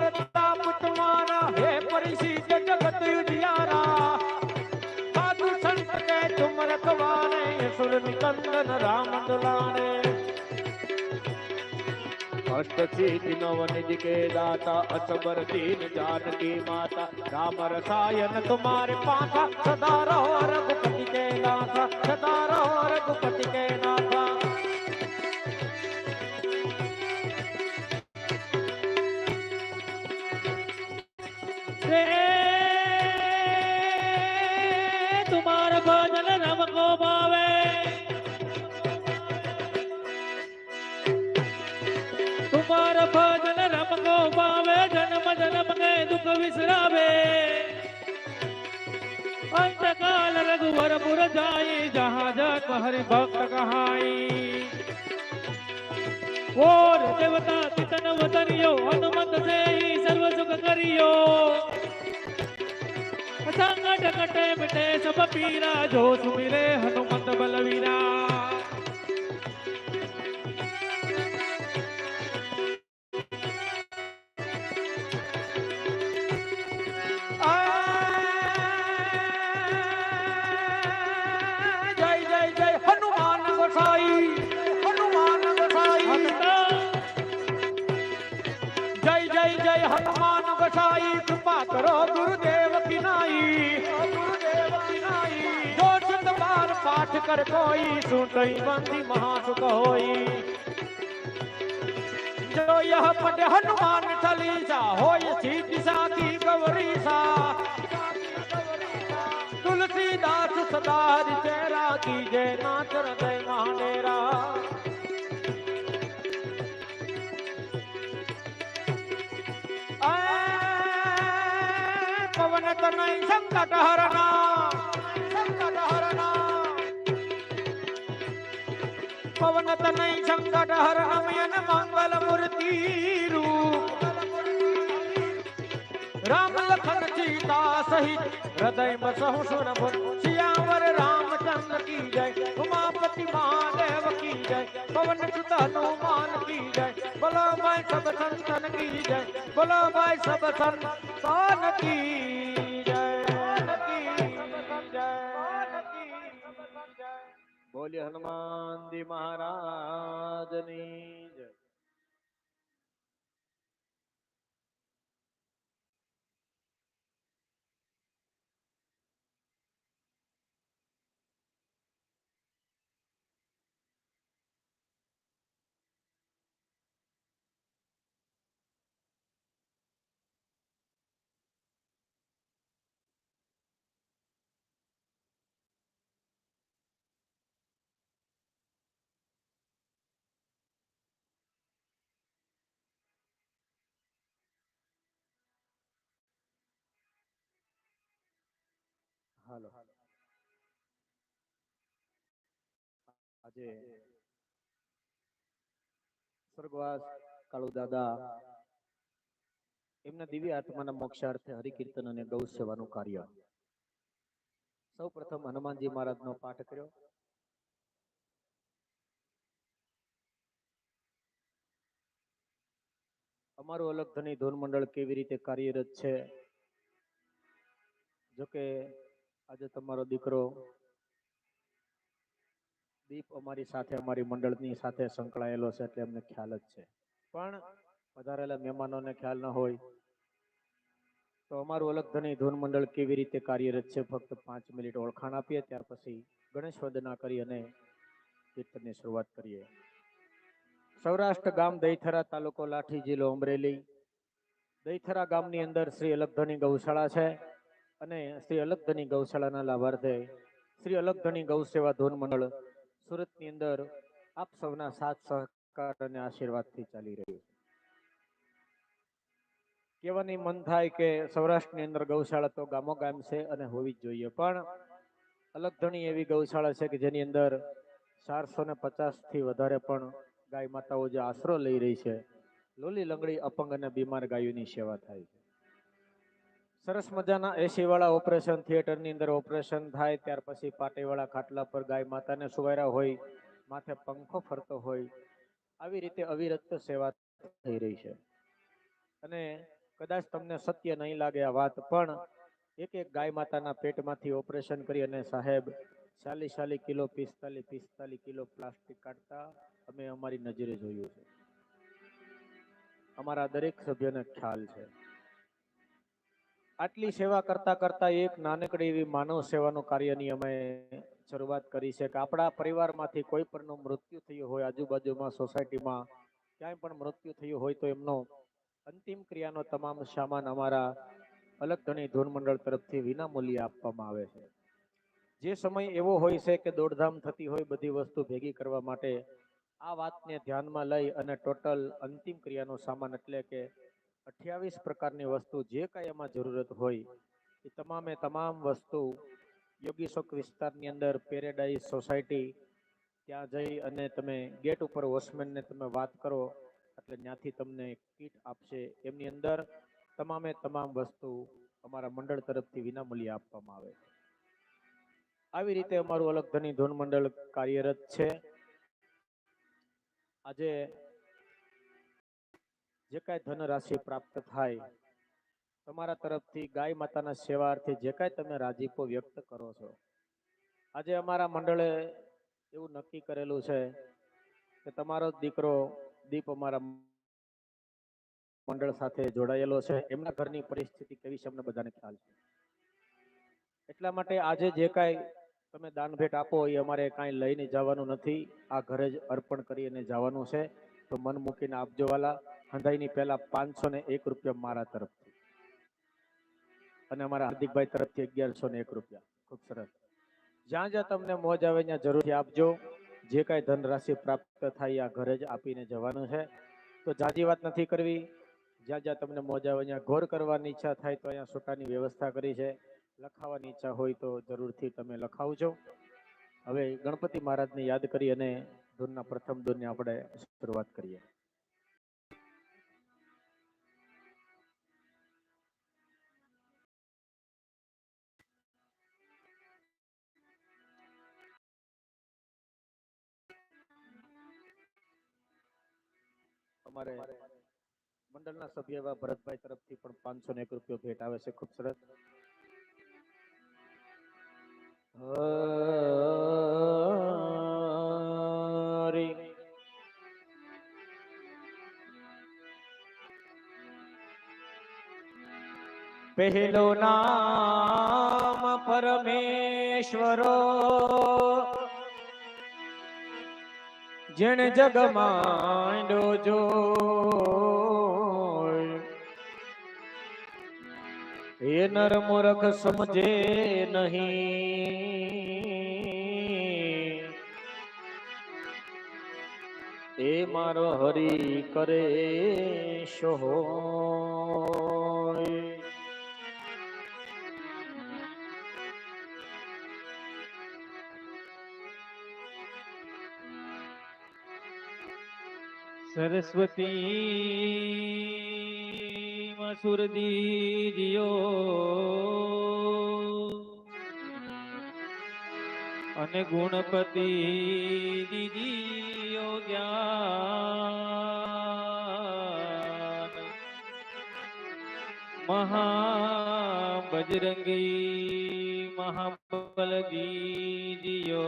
કરતા પુતમાના હે પરિસિદ્ધ જગત યુધિયારા સાધુ સંત કે તુમ રખવાને સુર નિકંદન રામ દુલાને અષ્ટસિદ્ધિ નવનિધિ કે દાતા, અસબર દીન સદા રહો રઘુપતિ કે નાથા, સદા રહો રઘુપતિ કે નાથા. વિસરાવે અંતકાલ રઘુવરપુર જાય જહાં જન્મ હરિ ભક્ત કહાઈ. ઓર દેવતા તિતન વતનિયો હનુમત સે સર્વ સુખ કરિયો. સંકટ કટે મિટે સબ પીરા, જો સુમિરે હનુમત બલવી કર કોઈ સુટઈ બાંધી મહાસુખ હોઈ જો યહ પટ હનુમાન ચાલીસા હોય સીત સાથી ગૌરી સા તુલસીદાસ સદા હરિ ચેરા કી જય નાથ હૃદય મહાનેરા પવન તનય સંકટ હરના પવન તનય સંકટ હર અમયન મંગલ મૂર્તિ રૂપ રામ લખન સીતા સહિત હૃદયમાં સહુ સુર ભર શ્યાવર રામચંદ્ર કી જય ઉમાપતિ મહાદેવ કી જય પવન સુત હનુમાન કી જય બોલો ભાઈ સબ સંતન કી જય બોલો ભાઈ સબ સંતાન કી બોલ્ય હનુમાનજી મહારાજની. હાલો. આજે સ્વર્ગવાસ કાળુ દાદા એમના દિવ્ય આત્માના મોક્ષાર્થે હરિકીર્તન અને ગૌ સેવાનું કાર્ય. સૌ પ્રથમ હનુમાનજી મહારાજનો પાઠ કર્યો. અમારું અલગ ધની ધોન મંડળ કેવી રીતે કાર્યરત છે? જોકે આજે તમારો દીકરો દીપ અમારી સાથે, અમારી મંડળની સાથે સંકળાયેલો છે એટલે અમને ખ્યાલ જ છે. પણ વધારેલા મહેમાનોને ખ્યાલ ન હોય તો અમારું અલગ ધની ધૂન મંડળ કેવી રીતે કાર્યરત છે ફક્ત પાંચ મિનિટ ઓળખાણ આપીએ, ત્યાર પછી ગણેશ વંદના કરી અને કીર્તનની શરૂઆત કરીએ. સૌરાષ્ટ્ર ગામ દહીથરા તાલુકો લાઠી જિલ્લો અમરેલી. દહીથરા ગામની અંદર શ્રી અલગધની ગૌશાળા છે. અને શ્રી અલગધની ગૌશાળાના લાભાર્થે શ્રી અલગધની ગૌ સેવા ધોન મંડળ સુરતની અંદર આપ સૌના સાથ, સહકાર અને આશીર્વાદથી ચાલી રહ્યું કહેવાની મન થાય કે સૌરાષ્ટ્રની અંદર ગૌશાળા તો ગામો ગામ છે અને હોવી જ જોઈએ, પણ અલગધણી એવી ગૌશાળા છે કે જેની અંદર ચારસો ને પચાસથી વધારે પણ ગાય માતાઓ જે આશરો લઈ રહી છે, લોલી લંગડી અપંગ અને બીમાર ગાયોની સેવા થાય છે. સરસ મજાના એસી વાળા ઓપરેશન, થિયેટરની અંદર ઓપરેશન થાય, ત્યાર પછી પાટીવાળા ખાટલા પર ગાય માતાને સુવાયરા હોય, માથે પંખો ફરતો હોય, આવી રીતે અવિરત સેવા થઈ રહી છે. અને કદાચ તમને સત્ય નહીં લાગે આ વાત, પણ એક એક ગાય માતાના પેટમાંથી ઓપરેશન કરી અને સાહેબ ચાલીસ ચાલીસ કિલો, પિસ્તાલીસ પિસ્તાલીસ કિલો પ્લાસ્ટિક કાઢતા અમે અમારી નજરે જોયું છે. અમારા દરેક સભ્યને ખ્યાલ છે. આટલી સેવા કરતા કરતા એક નાનકડી એવી માનવ સેવાનું કાર્યની અમે શરૂઆત કરી છે કે આપણા પરિવારમાંથી કોઈ પણનું મૃત્યુ થયું હોય, આજુબાજુમાં સોસાયટીમાં ક્યાંય પણ મૃત્યુ થયું હોય તો એમનો અંતિમ ક્રિયાનો તમામ સામાન અમારા અલગ ધણી ધૂન મંડળ તરફથી વિનામૂલ્યે આપવામાં આવે છે. જે સમય એવો હોય છે કે દોડધામ થતી હોય બધી વસ્તુ ભેગી કરવા માટે, આ વાતને ધ્યાનમાં લઈ અને ટોટલ અંતિમ ક્રિયાનો સામાન એટલે કે અઠ્યાવીસ પ્રકારની વસ્તુ જે કાંઈ એમાં જરૂરત હોય, એ તમામે તમામ વસ્તુ યોગી શોક વિસ્તારની અંદર પેરેડાઇઝ સોસાયટી ત્યાં જઈ અને તમે ગેટ ઉપર વોચમેનને તમે વાત કરો, એટલે ત્યાંથી તમને કીટ આપશે. એમની અંદર તમામે તમામ વસ્તુ અમારા મંડળ તરફથી વિનામૂલ્યે આપવામાં આવે. આવી રીતે અમારું અલગ ધની ધોન મંડળ કાર્યરત છે. આજે જે કાંઈ ધનરાશિ પ્રાપ્ત થાય, તમારા તરફથી ગાય માતાના સેવાર્થે જે કાંઈ તમે રાજીપો વ્યક્ત કરો છો. આજે અમારા મંડળે એવું નક્કી કરેલું છે કે તમારો દીકરો દીપ અમારા મંડળ સાથે જોડાયેલો છે. એમના ઘરની પરિસ્થિતિ કેવી છે અમને બધાને ખ્યાલ છે. એટલા માટે આજે જે કાંઈ તમે દાન ભેટ આપો એ અમારે કાંઈ લઈને જવાનું નથી. આ ઘરે જ અર્પણ કરીને જવાનું છે. તો મન મૂકીને આપજો વાલા. હંધાઈની પહેલા પાંચસો ને એક રૂપિયા મારા તરફથી. અને અમારા હાર્દિકભાઈ તરફથી અગિયારસો ને એક રૂપિયા. ખૂબ સરસ. જ્યાં જ્યાં તમને મોજ આવે ત્યાં જરૂરથી આપજો. જે કાંઈ ધનરાશિ પ્રાપ્ત થાય આ ઘરે જ આપીને જવાનું છે. તો જાજી વાત નથી કરવી. જ્યાં જ્યાં તમને મોજ આવે ત્યાં ઘોર કરવાની ઈચ્છા થાય તો અહીંયા સુટાની વ્યવસ્થા કરી છે. લખાવાની ઈચ્છા હોય તો જરૂરથી તમે લખાવજો. હવે ગણપતિ મહારાજને યાદ કરી અને ધૂનના પ્રથમ ધૂનની આપણે શરૂઆત કરીએ. અમારે મંડળના સભ્ય એવા ભરતભાઈ તરફથી પણ પાંચસો ને એક રૂપિયો ભેટ આવે છે. ખૂબ સરસ. હરી પહેલો નામ પરમેશ્વરો જેણ જગ માંડો જો એ નર મૂર્ખ સમજે નહીં. એ મારો હરી કરે સોય સરસ્વતી મસુર દીદીઓ અને ગુણપતિ દીજીઓ જ્ઞાન. મહા બજરંગી મહાબલ દીદીઓ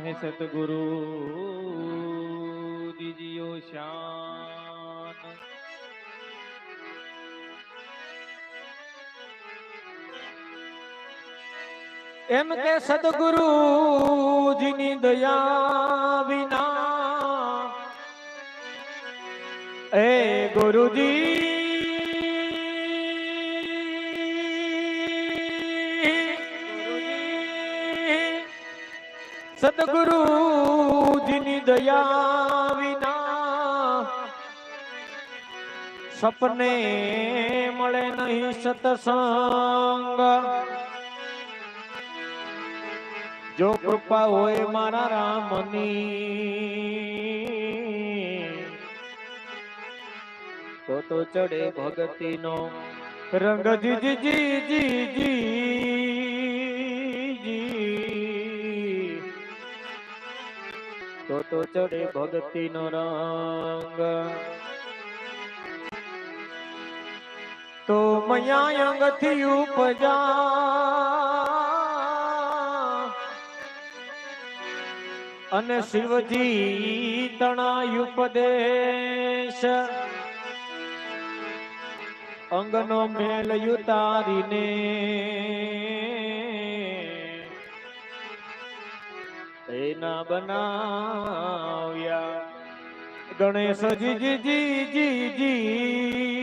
મોહે સતગુરુ દીજીઓ શાન. એમ કે સદગુરુજીની દયા વિના એ ગુરુજી સદગુરુજીની દયા વિના સપને મળે નહીં સતસંગ. જો કૃપા હોય મારા રામની તો તો ચડે ભગતીનો રંગ. જી જી જી જી તો ચડે ભક્તિ નો રંગ. તો મયા અંગથી ઉપજા. અને શિવજી તણાય ઉપદેશ. અંગનો મેલ યુતારીને. એના બનાવ્યા. ગણેશ જી જી જી જી જી.